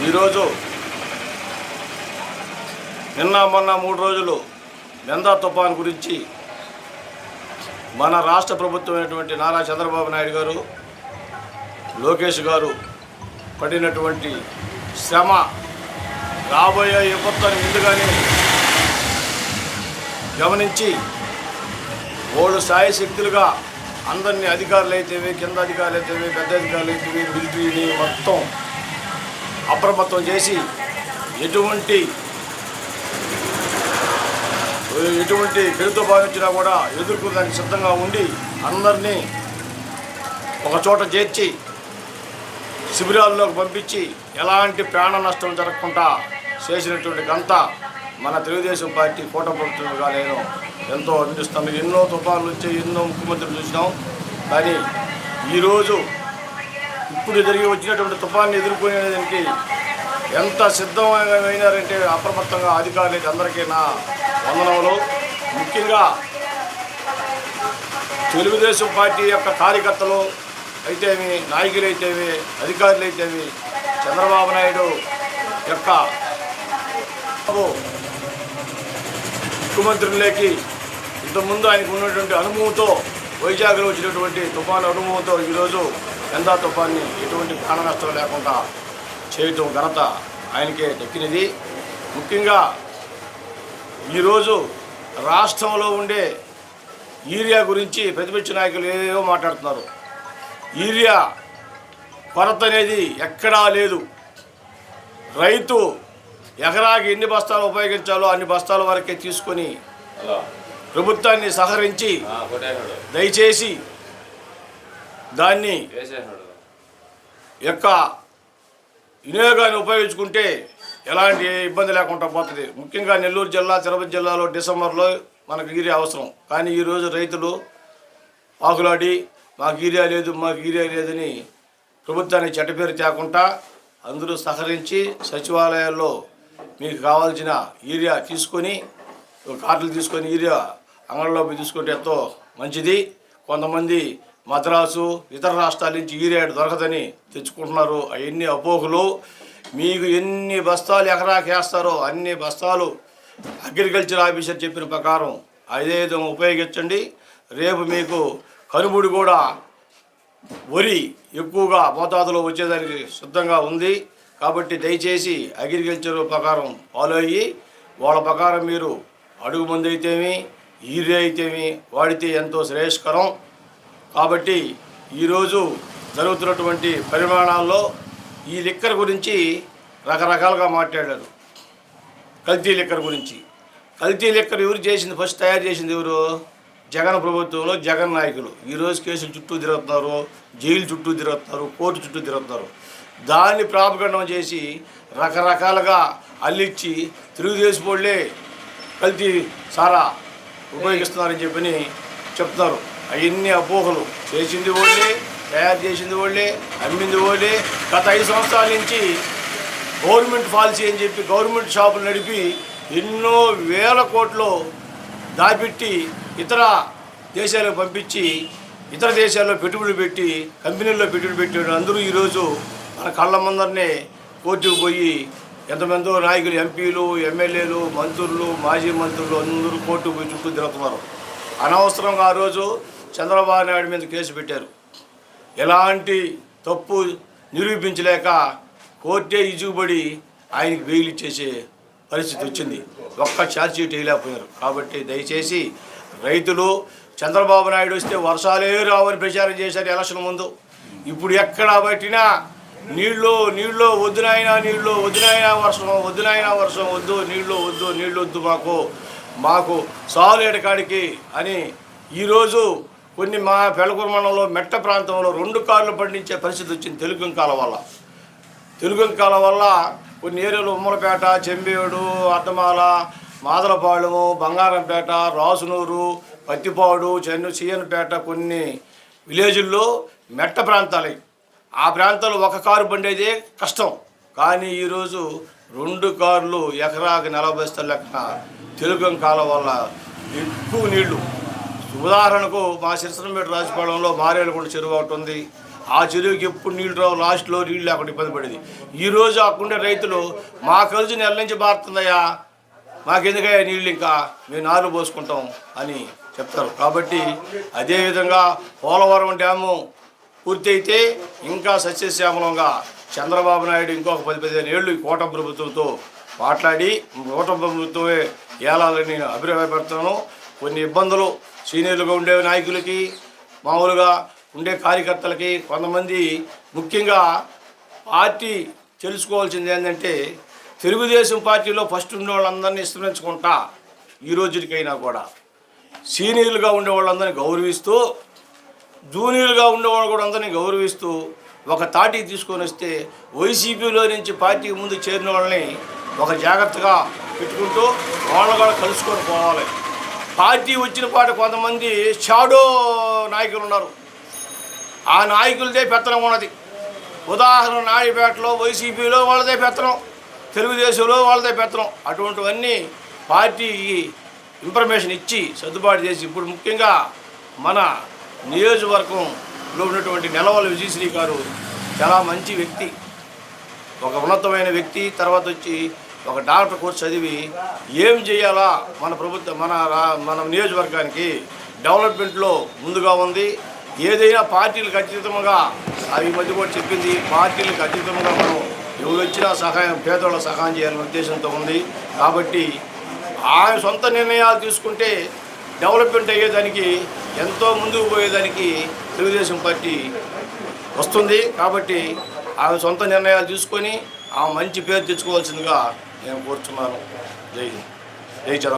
ఈరోజు నిన్న మొన్న మూడు రోజులు నిందా తుఫాన్ గురించి మన రాష్ట్ర ప్రభుత్వమైనటువంటి నారా చంద్రబాబు నాయుడు గారు లోకేష్ గారు పడినటువంటి శ్రమ రాబోయే విపత్తుని ముందుగానే గమనించి ఓళ్ళు స్థాయి శక్తులుగా అందరినీ అధికారులు అయితేవి కింద అధికారులు అయితేవి పెద్ద అధికారులు అయితేవి మిలిటరీని మొత్తం అప్రమత్తం చేసి ఎటువంటి ఎటువంటి పెరుగుతో భావించినా కూడా ఎదుర్కొనడానికి సిద్ధంగా ఉండి అందరినీ ఒక చోట చేర్చి శిబిరాల్లోకి పంపించి ఎలాంటి ప్రాణ నష్టం జరగకుండా చేసినటువంటి గంత మన తెలుగుదేశం పార్టీ కూటమి ప్రభుత్వంగా నేను ఎంతో అభినందిస్తాను ఎన్నో తుఫాన్లు వచ్చాయి ఎన్నో ముఖ్యమంత్రులు చూసినాం. కానీ ఈరోజు ఇప్పుడు జరిగి వచ్చినటువంటి తుఫాన్ని ఎదుర్కొనేదానికి ఎంత సిద్ధమైనారంటే అప్రమత్తంగా అధికారులకి అందరికీ నా వందనములు. ముఖ్యంగా తెలుగుదేశం పార్టీ యొక్క కార్యకర్తలు అయితేమి నాయకులు అయితేవి అధికారులు అయితేవి చంద్రబాబు నాయుడు యొక్క ముఖ్యమంత్రులకి ఇంతకుముందు ఆయనకు ఉన్నటువంటి అనుభవంతో వైజాగ్లో వచ్చినటువంటి తుఫాను అనుభవంతో ఈరోజు ఎందా తుఫాన్ని ఎటువంటి ప్రాణ నష్టం లేకుండా చేయటం ఘనత ఆయనకే దక్కినది. ముఖ్యంగా ఈరోజు రాష్ట్రంలో ఉండే యూరియా గురించి ప్రతిపక్ష నాయకులు ఏదో మాట్లాడుతున్నారు. యూరియా కొరత అనేది ఎక్కడా లేదు. రైతు ఎకరాకి ఎన్ని బస్తాలు ఉపయోగించాలో అన్ని బస్తాల వరకే తీసుకొని ప్రభుత్వాన్ని సహకరించి దయచేసి దాన్ని యొక్క వినియోగాన్ని ఉపయోగించుకుంటే ఎలాంటి ఇబ్బంది లేకుండా పోతుంది. ముఖ్యంగా నెల్లూరు జిల్లా తిరుపతి జిల్లాలో డిసెంబర్లో మనకు యూరియా అవసరం. కానీ ఈరోజు రైతులు ఆకులాడి మాకు యూరియా లేదు మాకు యూరియా లేదని ప్రభుత్వానికి చెడ్డపేరు తేకుండా అందరూ సహకరించి సచివాలయాల్లో మీకు కావాల్సిన యూరియా తీసుకొని ఒక కార్డులు తీసుకొని యూరియా అంగడిలో పోయి తీసుకుంటే ఎంతో మంచిది. కొంతమంది మద్రాసు ఇతర రాష్ట్రాల నుంచి యూరియా దొరకదని తెచ్చుకుంటున్నారు. అవన్నీ అపోహలు. మీకు ఎన్ని బస్తాలు ఎకరాకి వేస్తారో అన్ని బస్తాలు అగ్రికల్చర్ ఆఫీసర్ చెప్పిన ప్రకారం అదేదో ఉపయోగించండి. రేపు మీకు కనుబుడి కూడా వరి ఎక్కువగా మోతాదులో వచ్చేదానికి సిద్ధంగా ఉంది. కాబట్టి దయచేసి అగ్రికల్చర్ ప్రకారం ఫాలో అయ్యి వాళ్ళ ప్రకారం మీరు అడుగు మందు అయితేమి యూరియా అయితేమి వాడితే ఎంతో శ్రేయస్కరం. కాబట్టి ఈరోజు జరుగుతున్నటువంటి పరిమాణాల్లో ఈ లిక్కర్ గురించి రకరకాలుగా మాట్లాడారు. కల్తీ లిక్కర్ గురించి. కల్తీ లిక్కర్ ఎవరు చేసింది? ఫస్ట్ తయారు చేసింది ఎవరు? జగన్ ప్రభుత్వంలో జగన్ నాయకులు. ఈరోజు కేసులు చుట్టూ తిరుగుతున్నారు జైలు చుట్టూ తిరుగుతున్నారు కోర్టు చుట్టూ తిరుగుతున్నారు. దాన్ని ప్రాపగండం చేసి రకరకాలుగా అల్లిచ్చి తెలుగుదేశం వాళ్ళే కల్తీ సారా ఉపయోగిస్తున్నారని చెప్పని చెప్తున్నారు. అవన్నీ అపోహలు. చేసింది వాళ్ళే తయారు చేసింది వాళ్ళే అమ్మింది వాళ్ళే. గత ఐదు సంవత్సరాల నుంచి గవర్నమెంట్ పాలసీ అని చెప్పి గవర్నమెంట్ షాపులు నడిపి ఎన్నో వేల కోట్లు దాపెట్టి ఇతర దేశాలకు పంపించి ఇతర దేశాల్లో పెట్టుబడులు పెట్టి కంపెనీల్లో పెట్టుబడి పెట్టాడు అందరూ ఈరోజు మన కళ్ళ ముందరనే కోర్టుకు పోయి ఎంతమందో నాయకులు ఎంపీలు ఎమ్మెల్యేలు మంత్రులు మాజీ మంత్రులు అందరూ కోర్టుకు పోయి చుట్టూ తిరుగుతున్నారు. అనవసరంగా ఆ రోజు చంద్రబాబు నాయుడు మీద కేసు పెట్టారు. ఎలాంటి తప్పు నిరూపించలేక కోర్టే ఇజుగుబడి ఆయనకి బెయిల్ ఇచ్చేసే పరిస్థితి వచ్చింది. ఒక్క ఛార్జ్షీట్ వేయలేకపోయారు. కాబట్టి దయచేసి రైతులు చంద్రబాబు నాయుడు వస్తే వర్షాలే రావని ప్రచారం చేశారు ఎలక్షన్ ముందు. ఇప్పుడు ఎక్కడ పట్టినా నీళ్ళు నీళ్ళు వద్దునైనా నీళ్ళు వద్దునైనా వర్షం వద్దునైనా వర్షం వద్దు నీళ్ళు వద్దు నీళ్ళు వద్దు మాకు మాకు సాగులేడు కాడికి అని ఈరోజు కొన్ని మా పెళ్ళకూరు మండలంలో మెట్ట ప్రాంతంలో రెండు కార్లు పండించే పరిస్థితి వచ్చింది తెలుగు కాలం వల్ల. తెలుగు కాలం వల్ల కొన్ని ఏరియాలు ఉమ్మలపేట చెంబేడు అద్దమాల మాదలపాళెము బంగారంపేట రాసునూరు పత్తిపాడు చెన్ను సీఎన్పేట కొన్ని విలేజుల్లో మెట్ట ప్రాంతాలు. ఆ ప్రాంతాలు ఒక కారు పండేదే కష్టం. కానీ ఈరోజు రెండు కార్లు ఎకరాకి నలభై బస్తాల లెక్కన తెలుగు కాలం వల్ల ఎక్కువ నీళ్ళు. ఉదాహరణకు మా సిరిసనపేట రాజపాలెంలో మారేలకొండ చెరువు ఒకటి ఉంది. ఆ చెరువుకి ఎప్పుడు నీళ్ళు రావు లాస్ట్లో నీళ్ళు లేకుండా ఇబ్బంది పడేది. ఈరోజు అక్కడుండే రైతులు మా కలిసి నెల నుంచి మారుతుందయ్యా మాకెందుకయ్యా నీళ్ళు ఇంకా? మేము నారు పోసుకుంటాం అని చెప్తారు. కాబట్టి అదేవిధంగా పోలవరం డ్యాము పూర్తయితే ఇంకా సస్యశ్యామలంగా చంద్రబాబు నాయుడు ఇంకొక పది పదిహేను ఏళ్ళు కోట ప్రభుత్వంతో మాట్లాడి కోట ప్రభుత్వమే ఏలాలని అభిప్రాయపడుతున్నాను కొన్ని ఇబ్బందులు సీనియర్లుగా ఉండే నాయకులకి మామూలుగా ఉండే కార్యకర్తలకి కొంతమంది ముఖ్యంగా పార్టీ తెలుసుకోవాల్సింది ఏంటంటే తెలుగుదేశం పార్టీలో ఫస్ట్ ఉన్న వాళ్ళందరినీ విస్తరించుకుంటా ఈ రోజుకైనా కూడా. సీనియర్లుగా ఉండే వాళ్ళందరినీ గౌరవిస్తూ జూనియర్గా ఉండేవాళ్ళు కూడా అందరినీ గౌరవిస్తూ ఒక తాటి తీసుకొని వస్తే వైసీపీలో నుంచి పార్టీకి ముందు చేరిన వాళ్ళని ఒక జాగ్రత్తగా పెట్టుకుంటూ వాళ్ళని కూడా కలుసుకొని పోవాలి. పార్టీ వచ్చిన పాట కొంతమంది షాడో నాయకులు ఉన్నారు. ఆ నాయకులదే పెత్తనం ఉన్నది. ఉదాహరణ నాయుడుపేటలో వైసీపీలో వాళ్ళదే పెత్తనం తెలుగుదేశంలో వాళ్ళదే పెత్తనం. అటువంటివన్నీ పార్టీకి ఇన్ఫర్మేషన్ ఇచ్చి సర్దుబాటు చేసి ఇప్పుడు ముఖ్యంగా మన నియోజకవర్గంలో ఉన్నటువంటి నెలవల విజయశ్రీ గారు చాలా మంచి వ్యక్తి. ఒక ఉన్నతమైన వ్యక్తి తర్వాత వచ్చి ఒక డాక్టర్ కోర్స్ చదివి ఏం చేయాలా మన ప్రభుత్వం మన మన నియోజకవర్గానికి డెవలప్మెంట్లో ముందుగా ఉంది. ఏదైనా పార్టీలకు అతీతంగా అవి మధ్య కూడా చెప్పింది పార్టీలకు అతీతంగా మనం ఎవరు వచ్చినా సహాయం పేదవాళ్ళ సహాయం చేయాలనే ఉద్దేశంతో ఉంది. కాబట్టి ఆయన సొంత నిర్ణయాలు తీసుకుంటే డెవలప్మెంట్ అయ్యేదానికి ఎంతో ముందుకు పోయేదానికి తెలుగుదేశం పార్టీ వస్తుంది. కాబట్టి ఆమె సొంత నిర్ణయాలు తీసుకొని ఆ మంచి పేరు తెచ్చుకోవాల్సిందిగా నేను కోరుతున్నాను జై హింద్. జై జగన్.